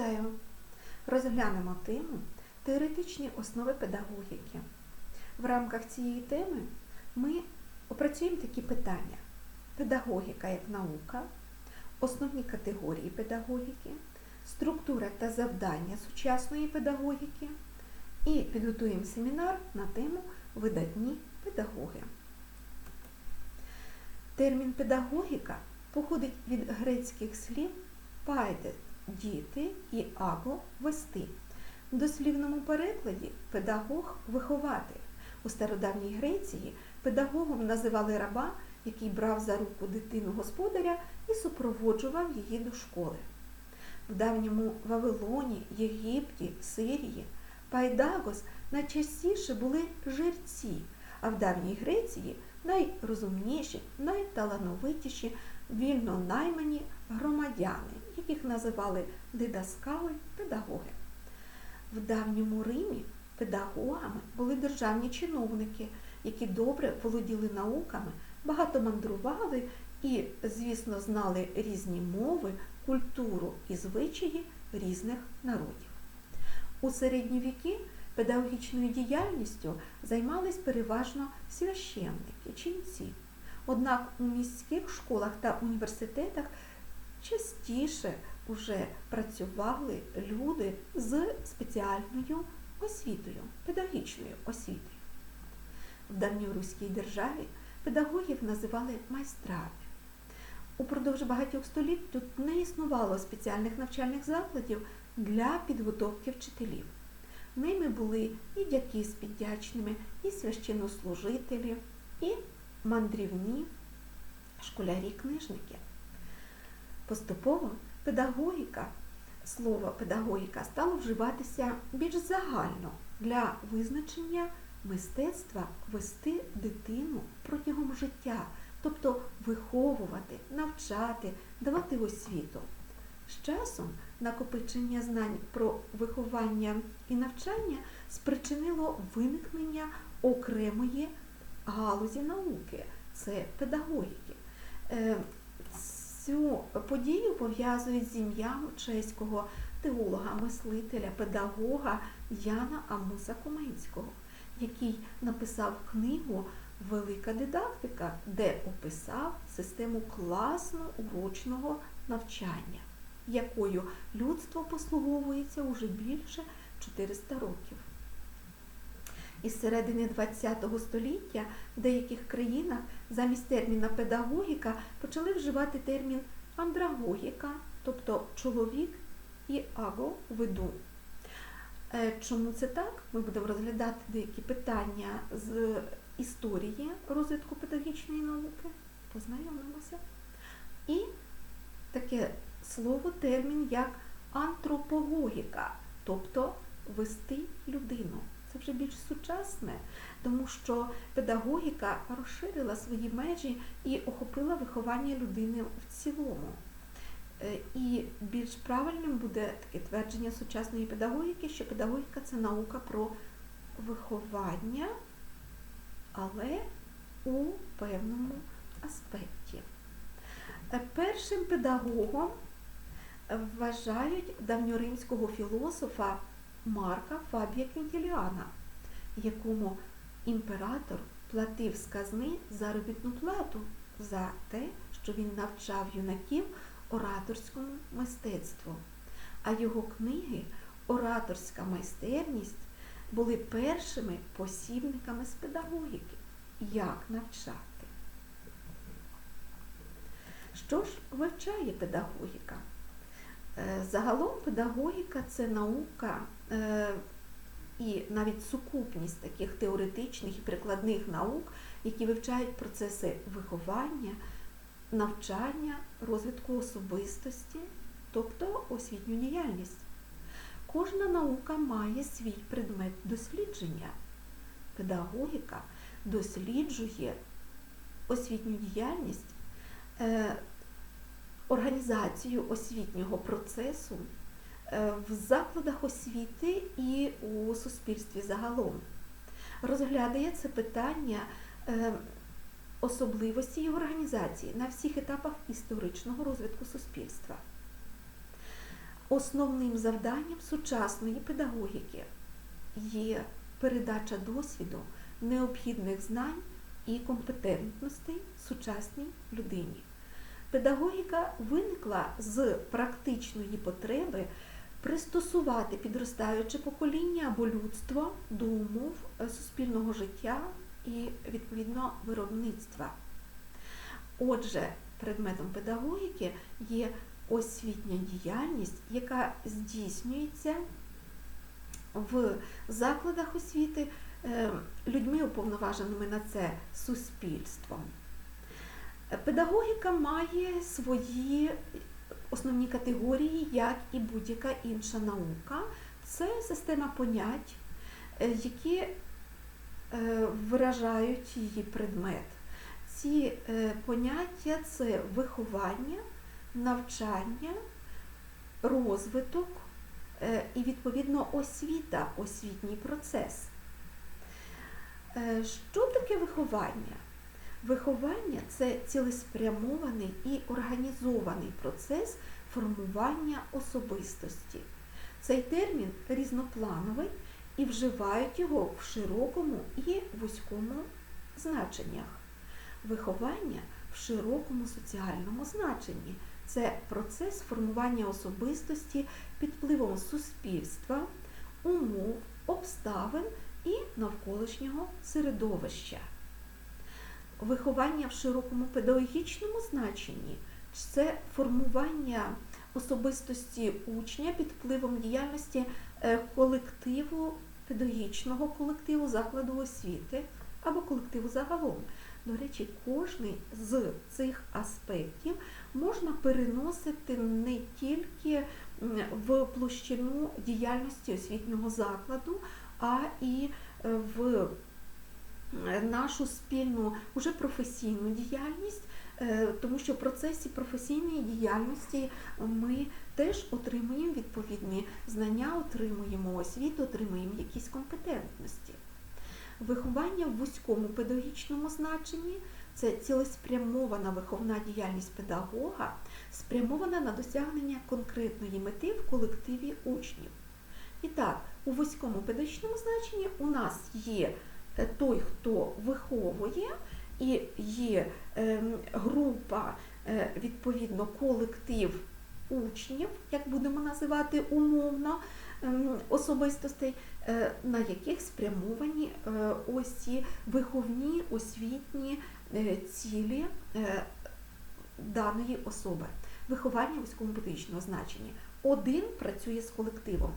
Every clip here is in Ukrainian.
Нагадаю, розглянемо тему теоретичні основи педагогіки. В рамках цієї теми ми опрацюємо такі питання: педагогіка як наука, основні категорії педагогіки, структура та завдання сучасної педагогіки і підготуємо семінар на тему видатні педагоги. Термін педагогіка походить від грецьких слів пайде діти і аго вести. В дослівному перекладі педагог вихователь. У стародавній Греції педагогом називали раба, який брав за руку дитину господаря і супроводжував її до школи. В давньому Вавилоні, Єгипті, Сирії пайдагос найчастіше були жерці, а в давній Греції найрозумніші, найталановитіші вільно наймані громадяни, яких називали дидаскали педагоги. В давньому Римі педагогами були державні чиновники, які добре володіли науками, багато мандрували і, звісно, знали різні мови, культуру і звичаї різних народів. У середні віки педагогічною діяльністю займались переважно священники, ченці. Однак у міських школах та університетах частіше вже працювали люди з спеціальною освітою, педагогічною освітою. В давньоруській державі педагогів називали майстрами. Упродовж багатьох століть тут не існувало спеціальних навчальних закладів для підготовки вчителів. Ними були і дяки з піддячними, і священнослужителі, і мандрівні школярі-книжники. Поступово педагогіка, слово педагогіка стало вживатися більш загально для визначення мистецтва вести дитину протягом життя, тобто виховувати, навчати, давати освіту. З часом накопичення знань про виховання і навчання спричинило виникнення окремої галузі науки це педагогіки. Цю подію пов'язують з ім'ям чеського теолога, мислителя, педагога Яна Амуса Коминського, який написав книгу Велика дидактика, де описав систему класно урочного навчання, якою людство послуговується уже більше 400 років. Із середини ХХ століття в деяких країнах замість терміна педагогіка почали вживати термін андрагогіка, тобто чоловік і аго веду. Е, чому це так? Ми будемо розглядати деякі питання з історії розвитку педагогічної науки. Познайомимося. І таке слово, термін як антропологіка, тобто вести людину. Це вже більш сучасне, тому що педагогіка розширила свої межі і охопила виховання людини в цілому. Е, І більш правильним буде таке твердження сучасної педагогіки, що педагогіка це наука про виховання, але у певному аспекті. Е, Першим педагогом вважають давньоримського філософа Марка Фабія Квінтіліана, якому імператор платив з казни заробітну плату за те, що він навчав юнаків ораторському мистецтву. А його книги Ораторська майстерність були першими посібниками з педагогіки, як навчати. Що ж вивчає педагогіка? Е, Загалом педагогіка це наука і навіть сукупність таких теоретичних і прикладних наук, які вивчають процеси виховання, навчання, розвитку особистості, тобто освітню діяльність. Кожна наука має свій предмет дослідження. Педагогіка досліджує освітню діяльність. е, Організацію освітнього процесу е, в закладах освіти і у суспільстві загалом. Розглядає це питання е, особливості його організації на всіх етапах історичного розвитку суспільства. основним завданням сучасної педагогіки є передача досвіду, необхідних знань і компетентностей сучасній людині. Педагогіка виникла з практичної потреби пристосувати підростаюче покоління або людство до умов е, суспільного життя і відповідно виробництва. Отже, предметом педагогіки є освітня діяльність, яка здійснюється в закладах освіти е, людьми, уповноваженими на це суспільством. Педагогіка має свої основні категорії, як і будь-яка інша наука. Це система понять, е, які е, виражають її предмет. Ці е, поняття це виховання, навчання, розвиток і, відповідно, освіта, освітній процес. Що таке виховання? Виховання це цілеспрямований і організований процес формування особистості. Цей термін різноплановий і вживають його в широкому і вузькому значеннях. Виховання в широкому соціальному значенні це процес формування особистості під впливом суспільства, умов, обставин і навколишнього середовища виховання в широкому педагогічному значенні це формування особистості учня під впливом діяльності е, колективу, педагогічного колективу закладу освіти або колективу загалом. До речі, кожний з цих аспектів можна переносити не тільки в площину діяльності освітнього закладу, а і в нашу спільну уже професійну діяльність, е, тому що в процесі професійної діяльності ми теж отримуємо відповідні знання, отримуємо освіту, отримуємо якісь компетентності. Виховання в вузькому педагогічному значенні це цілеспрямована виховна діяльність педагога, спрямована на досягнення конкретної мети в колективі учнів. І так, у вузькому педагогічному значенні у нас є Е, той, хто виховує, і є ем, група, е, відповідно, колектив учнів, як будемо називати умовно ем, особистостей, е, на яких спрямовані ось ці виховні освітні цілі даної особи. Виховання військово педагогічного значення. Один працює з колективом.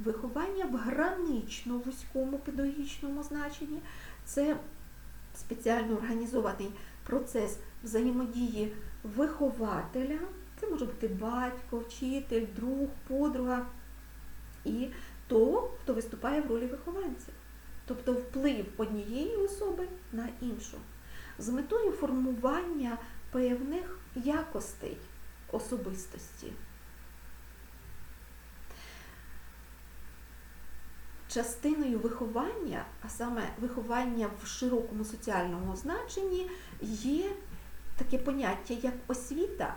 Виховання в гранично вузькому педагогічному значенні це спеціально організований процес взаємодії вихователя, це може бути батько, вчитель, друг, подруга і того, хто виступає в ролі вихованця. Тобто вплив однієї особи на іншу. З метою формування певних якостей особистості. Частиною виховання, а саме виховання в широкому соціальному значенні, є таке поняття, як освіта,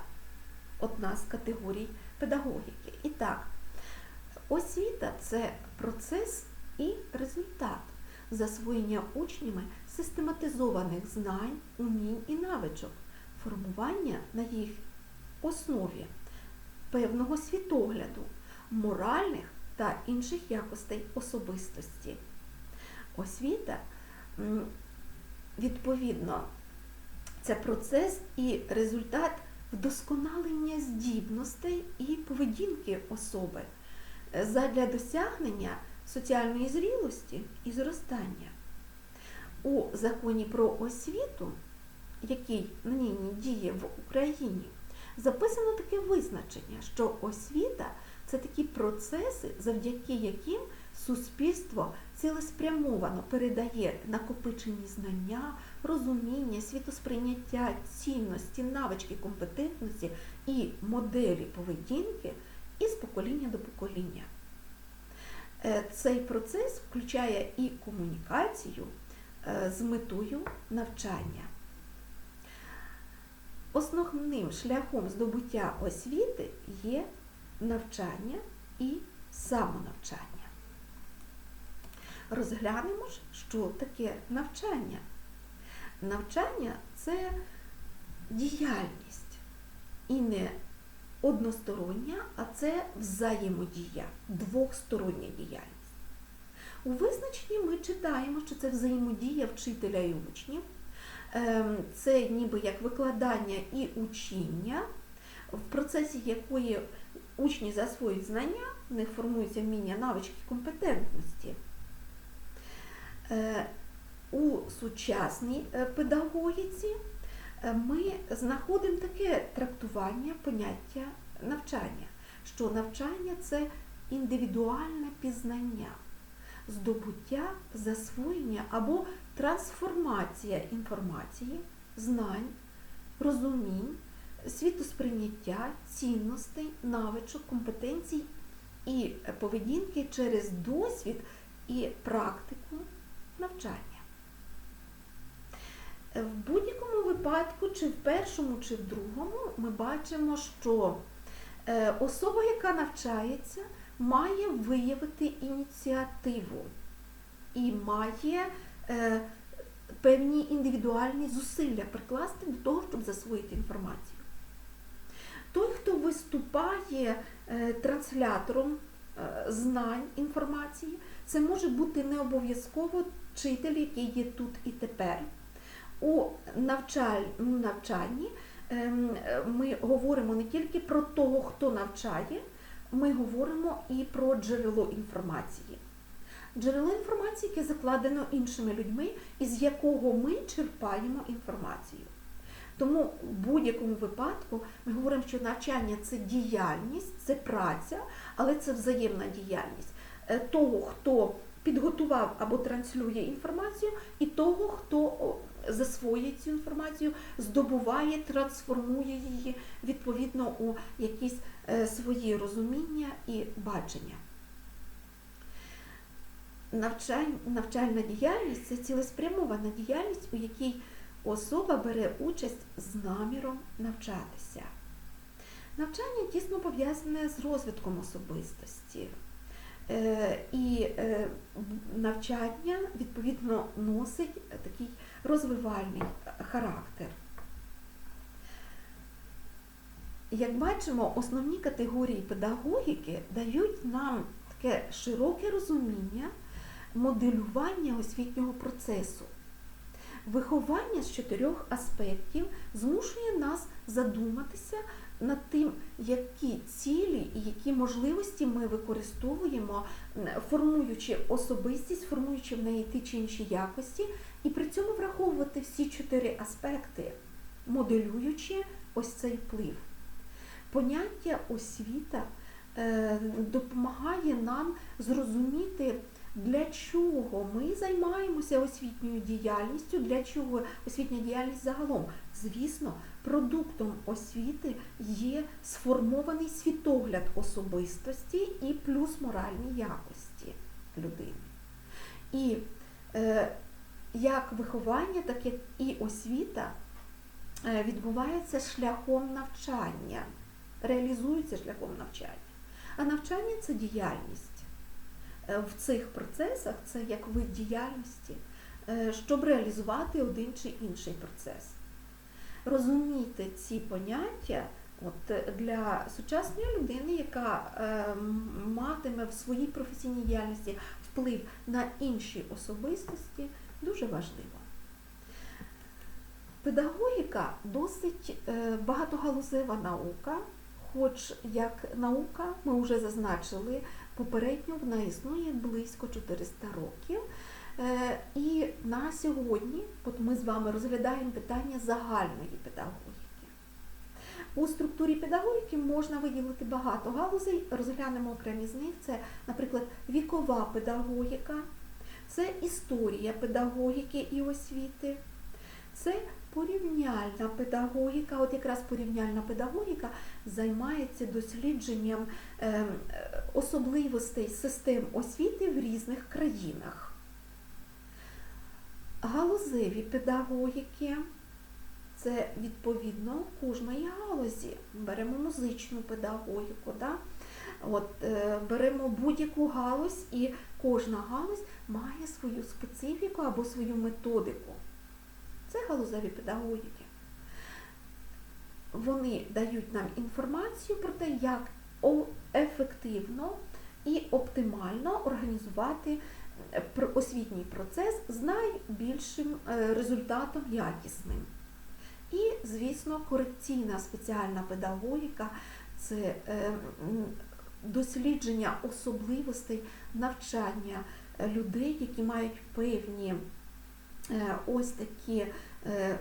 одна з категорій педагогіки. І так, освіта це процес і результат засвоєння учнями систематизованих знань, умінь і навичок, формування на їх основі певного світогляду, моральних та інших якостей особистості. Освіта, відповідно, це процес і результат вдосконалення здібностей і поведінки особи задля досягнення соціальної зрілості і зростання. У законі про освіту, який нині діє в Україні, записано таке визначення, що освіта це такі процеси, завдяки яким суспільство цілеспрямовано передає накопичені знання, розуміння, світосприйняття, цінності, навички, компетентності і моделі поведінки із покоління до покоління. Е, цей процес включає і комунікацію е, з метою навчання. Основним шляхом здобуття освіти є навчання і самонавчання. Розглянемо ж, що таке навчання. Навчання це діяльність і не одностороння, а це взаємодія, двохстороння діяльність. У визначенні ми читаємо, що це взаємодія вчителя і учнів, Ем, це ніби як викладання і учіння, в процесі якої учні засвоюють знання, в них формуються вміння, навички, компетентності. Е, У сучасній е, педагогіці е, ми знаходимо таке трактування поняття навчання, що навчання це індивідуальне пізнання, здобуття, засвоєння або трансформація інформації, знань, розумінь, світосприйняття, цінностей, навичок, компетенцій і поведінки через досвід і практику навчання. В будь-якому випадку, чи в першому, чи в другому, ми бачимо, що е, особа, яка навчається, має виявити ініціативу і має е, певні індивідуальні зусилля прикласти до того, щоб засвоїти інформацію. Той, хто виступає е, транслятором е, знань інформації, це може бути не обов'язково вчитель, який є тут і тепер. У навчанні ем, ми говоримо не тільки про того, хто навчає, ми говоримо і про джерело інформації. Джерело інформації, яке закладено іншими людьми, із якого ми черпаємо інформацію. Тому в будь-якому випадку ми говоримо, що навчання це діяльність, це праця, але це взаємна діяльність е, того, хто підготував або транслює інформацію, і того, хто засвоює цю інформацію, здобуває, трансформує її відповідно у якісь е, свої розуміння і бачення. Навчальна діяльність це цілеспрямована діяльність, у якій особа бере участь з наміром навчатися. Навчання тісно пов'язане з розвитком особистості. Е, і е, навчання, відповідно, носить такий розвивальний характер. Як бачимо, основні категорії педагогіки дають нам таке широке розуміння моделювання освітнього процесу. Виховання з чотирьох аспектів змушує нас задуматися над тим, які цілі і які можливості ми використовуємо, формуючи особистість, формуючи в неї ті чи інші якості, і при цьому враховувати всі чотири аспекти, моделюючи ось цей вплив. Поняття освіта е, допомагає нам зрозуміти. Для чого ми займаємося освітньою діяльністю? Для чого освітня діяльність загалом? Звісно, продуктом освіти є сформований світогляд особистості і плюс моральні якості людини. І е, як виховання, так і освіта е, відбувається шляхом навчання, реалізується шляхом навчання. А навчання це діяльність. Е, в цих процесах це як вид діяльності, е, щоб реалізувати один чи інший процес. Розуміти ці поняття от, для сучасної людини, яка е, матиме в своїй професійній діяльності вплив на інші особистості, дуже важливо. Педагогіка досить е, багатогалузева наука, хоч як наука, ми вже зазначили, попередньо вона існує близько 400 років. Е, і на сьогодні от ми з вами розглядаємо питання загальної педагогіки. У структурі педагогіки можна виділити багато галузей, розглянемо окремі з них. Це, наприклад, вікова педагогіка, це історія педагогіки і освіти, це порівняльна педагогіка. От якраз порівняльна педагогіка займається дослідженням ем, особливостей систем освіти в різних країнах. Галузеві педагогіки це відповідно кожної галузі. Беремо музичну педагогіку, да? От, е, беремо будь-яку галузь, і кожна галузь має свою специфіку або свою методику. Це галузеві педагогіки. Вони дають нам інформацію про те, як ефективно і оптимально організувати е, освітній процес з найбільшим е, результатом якісним. І, звісно, корекційна спеціальна педагогіка це е, дослідження особливостей навчання людей, які мають певні ось такі е,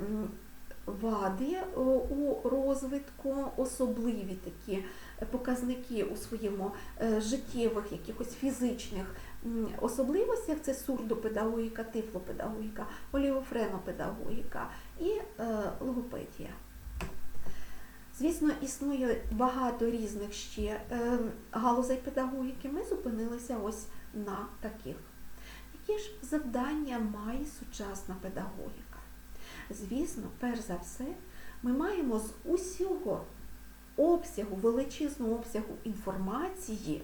вади у розвитку, особливі такі показники у своєму е, життєвих якихось фізичних особливостях. Це сурдопедагогіка, тифлопедагогіка, олігофренопедагогіка і е, логопедія. Звісно, існує багато різних ще е, галузей педагогіки. Ми зупинилися ось на таких. Які ж завдання має сучасна педагогіка? Звісно, перш за все, ми маємо з усього обсягу, величезного обсягу інформації,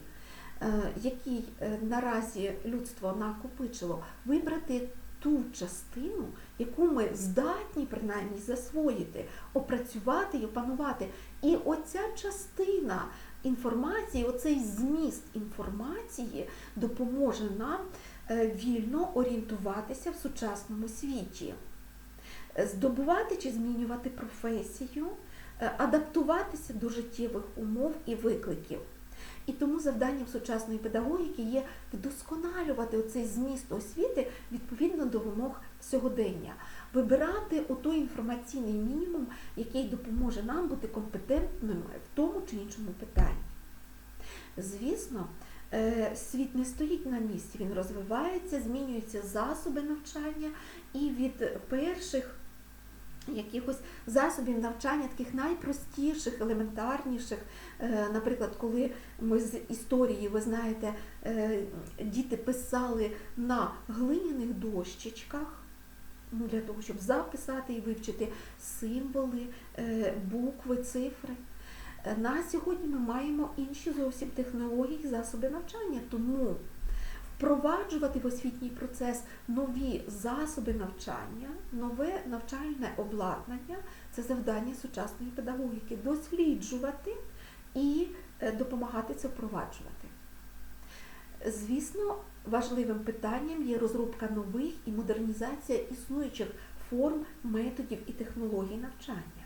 е, який е, наразі людство накопичило, вибрати ту частину, яку ми здатні принаймні засвоїти, опрацювати і опанувати. І оця частина інформації, оцей зміст інформації допоможе нам вільно орієнтуватися в сучасному світі, Е, здобувати чи змінювати професію, е, адаптуватися до життєвих умов і викликів. І тому завданням сучасної педагогіки є вдосконалювати оцей зміст освіти відповідно до вимог сьогодення, вибирати отой інформаційний мінімум, який допоможе нам бути компетентними в тому чи іншому питанні. Звісно, е, світ не стоїть на місці, він розвивається, змінюються засоби навчання, і від перших якихось засобів навчання, таких найпростіших, елементарніших. Е, Наприклад, коли ми з історії, ви знаєте, е, діти писали на глиняних дощечках. ну, Для того, щоб записати і вивчити символи, е, букви, цифри. На сьогодні ми маємо інші зовсім технології і засоби навчання, тому впроваджувати в освітній процес нові засоби навчання, нове навчальне обладнання це завдання сучасної педагогіки досліджувати і е, допомагати це впроваджувати. Звісно, важливим питанням є розробка нових і модернізація існуючих форм, методів і технологій навчання.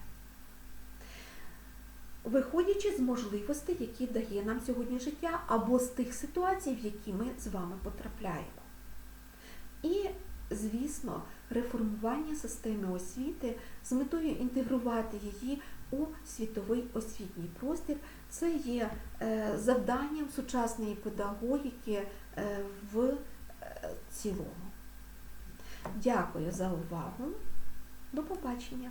Виходячи з можливостей, які дає нам сьогодні життя, або з тих ситуацій, в які ми з вами потрапляємо. І, звісно, реформування системи освіти з метою інтегрувати її у світовий освітній простір. Це є е, завданням сучасної педагогіки е, в е, цілому. Дякую за увагу. До побачення!